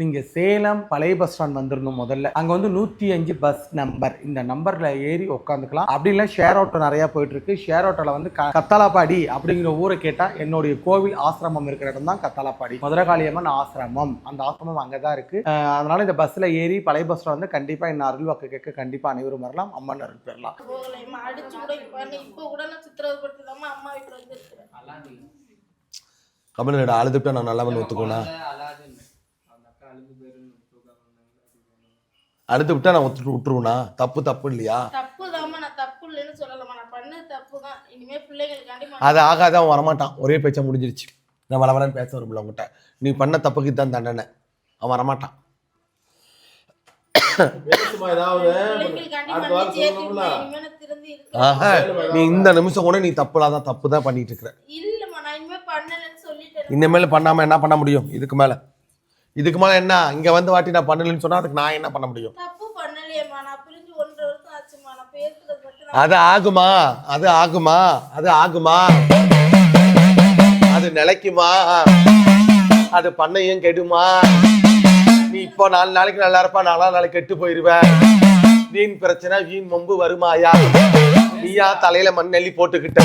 நீங்க சேலம் பழைய bus stand வந்துடணும் முதல்ல. அங்க வந்து நூத்தி அஞ்சு பஸ் நம்பர் இந்த நம்பர்ல ஏறி உட்காந்துக்கலாம். அப்படி இல்லை ஷேர் ஆட்டோ நிறைய போயிட்டு இருக்கு ஷேர் ஆட்டோல வந்து க- கத்தாலாப்பாடி அப்படிங்கிற ஊரை கேட்டா என்னுடைய கோவில் ஆசிரமம் இருக்கிற இடம் தான் கத்தாலாப்பாடி மதுரகாளியம்மன் ஆசிரமம். அந்த ஆசிரமம் அங்கதான் இருக்கு. அஹ் அதனால இந்த பஸ்ல ஏறி பழைய பஸ் ஸ்டாண்ட் வந்து கண்டிப்பா என்ன அருள்வாக்கு கேட்க கண்டிப்பா அனைவரும் வரலாம். அம்மன் அருள் பெறலாம். இப்போ கூட நான் சித்திரவதைப்படுத்தாம அம்மா அழுது விட்டா நான் ஒத்துட்டு விட்டுருவேனா? தப்பு தப்பு இல்லையா? தப்பு நான் தப்பு இல்லைன்னு சொல்லலம்மா. நான் பண்ணது தப்பு தான் இனிமே பிள்ளைங்களுக்காண்டி அது ஆகாத அவன் வரமாட்டான். ஒரே பேச்சா முடிஞ்சிருச்சு. நான் வளவலன்னு பேச வரும்ல உங்ககிட்ட நீ பண்ண தப்புக்கு தான் தண்டனை. அவன் வரமாட்டான். அடுத்த நீ இந்த நிமிஷம் கூட நீ தப்புலாம் தான் தப்பு தான் பண்ணிட்டு இருக்கிற. இல்லம்மா நான் இனிமே பண்ணலன்னு சொல்லிட்டேன். இனிமேல் பண்ணாம என்ன பண்ண முடியும்? இதுக்கு மேல. இதுக்கு மேல என்ன? இங்க வந்து வாட்டி நான் பண்ணலன்னு சொன்னா அதுக்கு நான் என்ன பண்ண முடியும்? அது ஆகுமா? அது ஆகுமா? அது ஆகுமா? அது நிலைக்குமா? அது பண்ணையும் கெடுமா? நீ இப்போ நாலு நாளைக்கு நல்லா இருப்பா நாலா நாளைக்கு கெட்டு போயிருவ. வீண் பிரச்சனை வீண் மொம்பு வருமாயா? நீயா தலையில மண்ணெல்லி போட்டுக்கிட்ட.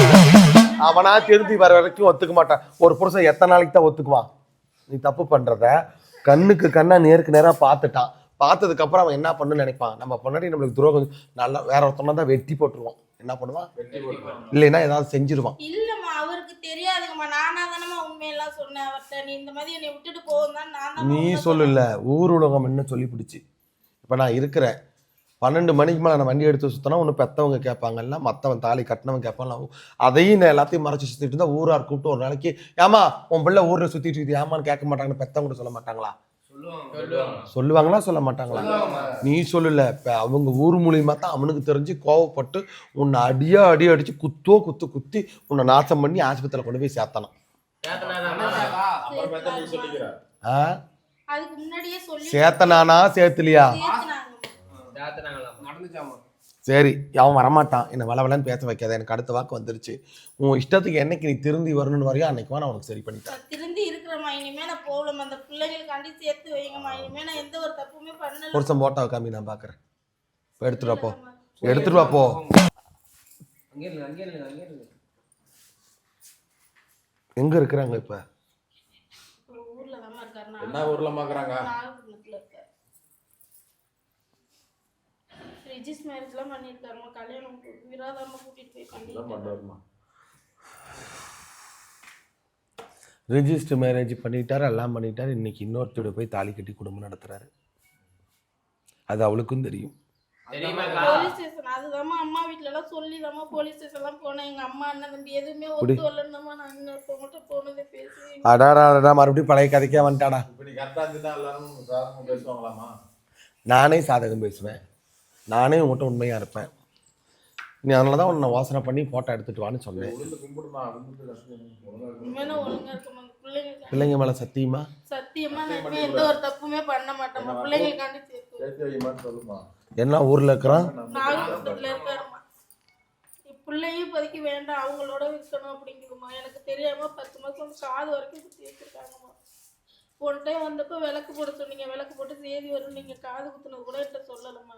அவனா திருந்தி வர வரைக்கும் ஒத்துக்க மாட்டான். ஒரு புருஷன் எத்தனை நாளைக்கு தான் ஒத்துக்குவான்? நீ தப்பு பண்றத கண்ணுக்கு கண்ணா நேருக்கு நேரா பார்த்துட்டான். பார்த்ததுக்கு அப்புறம் அவன் என்ன பண்ணுன்னு நினைப்பான். நம்ம பொண்ணாடி நம்மளுக்கு துரோகம் நல்லா வேற ஒருத்தனை தான் வெட்டி போட்டுருவான். என்ன பண்ணுவான்? இல்லைன்னா ஏதாவது செஞ்சிருவான். இல்லம்மா அவருக்கு தெரியாதுங்கம்மா. நானா தானம்மா உண்மையெல்லாம் சொன்னேன் அவர்கிட்ட. நீ இந்த மாதிரி என்னை விட்டுட்டு போகும் தான் நான் நீ சொல்லல ஊர் உலகம் என்ன சொல்லி பிடிச்சி இப்போ நான் இருக்கிறேன். பன்னெண்டு மணிக்கு மேலே நான் வண்டி எடுத்து சுற்றினா ஒன்று பெத்தவங்க கேட்பாங்கல்ல மற்றவன் தாலி கட்டினவன் கேட்பாங்க அதையும் நான் எல்லாத்தையும் மறைச்சு சுற்றிட்டு இருந்தா ஊரார் கூப்பிட்டு ஒரு நாளைக்கு ஏமா உன் பிள்ளை ஊரில் சுற்றிட்டு இருக்குது ஏமான்னு கேட்க மாட்டாங்கன்னு பெத்தவங்க சொல்ல மாட்டாங்களா? சொல்லுவாங்களா சொல்ல மாட்டாங்களா? நீ சொல்லல இப்ப அவங்க ஊர் மூலியமா தான் அவனுக்கு தெரிஞ்சு கோவப்பட்டு உன்னை அடியா அடி அடிச்சு குத்தோ குத்து குத்தி உன்னை நாசம் பண்ணி ஆஸ்பத்திரியில் கொண்டு போய் சேர்த்தனான்? அப்புறம் பார்த்தா சரி அவன் வரமாட்டான். என்னை வளவலன்னு பேச வைக்காத. எனக்கு அடுத்த வாக்கு வந்துருச்சு. உன் இஷ்டத்துக்கு என்னைக்கு நீ திருந்தி வரணும்னு வரையும் அன்னைக்கு நான் உனக்கு சரி பண்ணிட்டேன் திருந்தி இருக்கிறேம்மா. இனிமே நான் போகலம்மா. அந்த பிள்ளைங்களுக்காண்டி சேர்த்து வைங்கம்மா. இனிமே நான் எந்த ஒரு தப்புமே பண்ணல. புருஷன் போட்டோ காமி நான் பார்க்குறேன் இப்போ எடுத்துட்டு வா போ. எடுத்துட்டு வா போ. அங்கே இருங்க அங்கே இருங்க அங்கே இருங்க. எங்க இருக்கிறாங்க இப்போ? என்ன ஊர்ல பாக்குறாங்க நாகப்பட்டினத்துல இருக்காரு ரிஜிஸ் மேரேஜ்லாம் பண்ணியிருக்காருமா கல்யாணம் விராதாம கூட்டிட்டு போய் பண்றாருமா ரிஜிஸ்டர் மேரேஜ் பண்ணிட்டாரு எல்லாம் பண்ணிட்டாரு. இன்னைக்கு இன்னொருத்தோட போய் தாலி கட்டி குடும்பம் நடத்துறாரு. அது அவளுக்கும் தெரியும். போலீஸ் ஸ்டேஷன் அதுதாம்மா அம்மா வீட்ல எல்லாம் சொல்லி தாம்மா போலீஸ் ஸ்டேஷன்லாம் போனேன். எங்க அம்மா அண்ணன் தம்பி எதுவுமே ஒத்து வரலன்னு நான் இன்னொருத்தவங்கள்ட்ட போனதை பேசி அடாடா அடடா மறுபடியும் பழைய கதைக்கே வந்துட்டாடா. இப்ப நீ கரெக்டா இருந்துட்டா எல்லாரும் சாதகமா பேசுவாங்களாமா நானே சாதகம் பேசுவேன். நானே உன்கிட்ட உண்மையா இருப்பேன். நீ அதனால தான் உன்னை யோசனை பண்ணி போட்டோ எடுத்துட்டு வான்னு சொன்னேன். கஷ்டம் ஒழுங்கா பிள்ளைங்க பிள்ளைங்க மேல சத்தியமா? சத்தியமா நான் இனிமே எந்த ஒரு தப்புமே பண்ண மாட்டேன் பிள்ளைங்களுக்காண்டி சேர்த்து. சேர்த்து வைமான்னு சொல்லுமா? என்ன ஊர்ல இருக்கிறான்? நாகப்பட்டினத்துல இருக்காருமா பிள்ளையும் இப்போதைக்கு வேண்டாம். அவங்களோட இருக்கணும் அப்படிங்குதுமா எனக்கு தெரியாம பத்து மாசம் காது வரைக்கும் குத்தி வச்சிருக்காங்கம்மா போன டைம் வந்தப்போ விளக்கு போட சொன்னீங்க. விளக்கு போட்டு சேதி வரும் நீங்க காது குத்துனது கூட என்கிட்ட சொல்லலம்மா.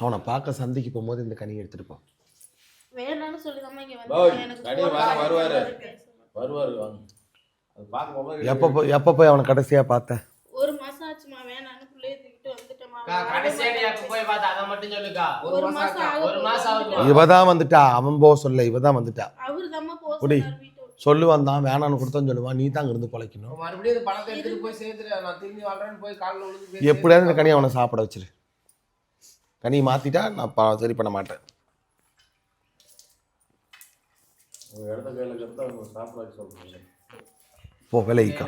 அவனை பார்க்க சந்தைக்கு போகும்போது இந்த கனி எடுத்துட்டு போ. வேணாம்னு சொல்லி தான் இங்க பாய், வந்தேன் எனக்கு கனி வாங்க, வருவாரு. வருவாரு வாங்க. அது பார்க்க போகும்போது எப்போ போய் எப்போ போய் அவனை கடைசியா பார்த்த? ஒரு மாசம் ஆச்சுமா வேணாம்னு பிள்ளைய தூக்கிட்டு வந்துட்டேமா இவ தான் வந்துட்டா. அவன் சொல்ல இவ தான் வந்துட்டா. அவரு தாம்மா போக குடி. சொன்னார் வீட்டை விட்டு. சொல்லுவான் தான் வேணான்னு கொடுத்தான்னு சொல்லுவான் நீ தான் இருந்து பொழைக்கணும். மறுபடியும் இந்த பணத்தை எடுத்துட்டு போய் சேர்த்துட்டு நான் திரும்பி வாழ்றேன்னு போய் காலில் விழுந்து பேசி எப்படியாவது இந்த கனியை அவனை சாப்பிட வச்சிரு. கனியை மாத்திட்டா நான் பா- சரி பண்ண மாட்டேன். உங்க இடத்த கையில கருத்து அவங்க சாப்பிட சொல்றீங்க. போ விலைக்கா